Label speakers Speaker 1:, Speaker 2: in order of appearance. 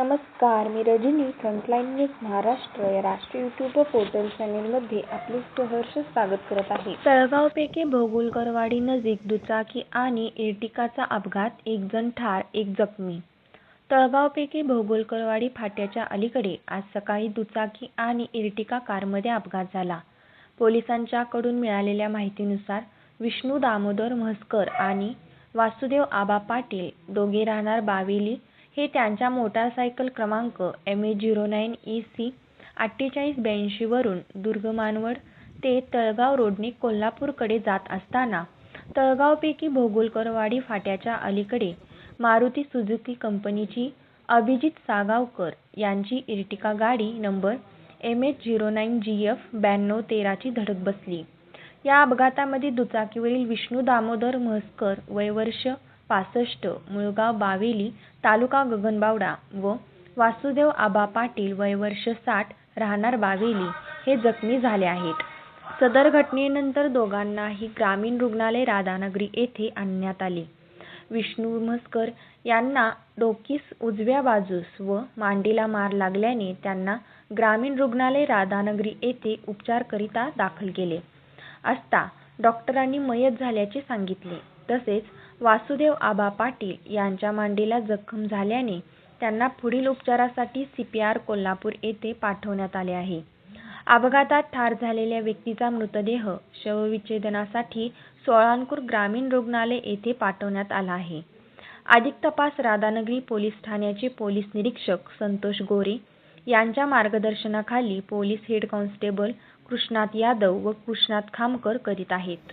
Speaker 1: नमस्कार मी frontline news Maharashtra या राष्ट्रीय यूट्यूब पोर्टल चॅनेलमध्ये आपले सहर्ष स्वागत करत आहे. तळगाव पेके भोगुलकरवाडी नजीक दुचाकी आणि इर्टिकाचा अपघात एक जण ठार एक जखमी. तळगाव पेके भोगुलकरवाडी फाट्याच्या अलीकडे आज सकाळी दुचाकी आणि इर्टिका कारमध्ये अपघात झाला. पोलिसांच्याकडून मिळालेल्या माहितीनुसार विष्णू दामोदर म्हसकर आणि वासुदेव आबा पाटील दोघे राहणार बावेली हे त्यांच्या मोटारसायकल क्रमांक M H zero nine E C अठ्ठेचाळीस ब्याऐंशीवरून दुर्गमानवड ते तळगाव रोडने कोल्हापूरकडे जात असताना तळगावपैकी भोगुलकरवाडी फाट्याच्या अलीकडे मारुती सुझुकी कंपनीची अभिजित सागावकर यांची इर्टिका गाडी number M H zero nine G F ब्याण्णव तेराची धडक बसली. या अपघातामध्ये दुचाकीवरील विष्णू दामोदर म्हसकर वय वर्ष पासष्ट मुळगाव बावेली तालुका गगनबावडा व वासुदेव आबा पाटील वय वर्ष साठ राहणार बावेली हे जखमी झाले आहेत. सदर घटनेनंतर दोघांनाही ग्रामीण रुग्णालय राधानगरी येथे आणण्यात आले. विष्णू म्हसकर यांना डोकीस उजव्या बाजूस व मांडीला मार लागल्याने त्यांना ग्रामीण रुग्णालय राधानगरी येथे उपचारकरिता दाखल केले असता डॉक्टरांनी मयत झाल्याचे सांगितले. तसेच वासुदेव आबा पाटील यांच्या मांडीला जखम झाल्याने त्यांना पुढील उपचारासाठी सी पी आर कोल्हापूर येथे पाठवण्यात आले आहे. अपघातात ठार झालेल्या व्यक्तीचा मृतदेह शवविच्छेदनासाठी सोळानकूर ग्रामीण रुग्णालय येथे पाठवण्यात आला आहे. अधिक तपास राधानगरी पोलीस ठाण्याचे पोलीस निरीक्षक संतोष गोरे यांच्या मार्गदर्शनाखाली police head constable Krishnat Yadav व कृष्णात खामकर करीत आहेत.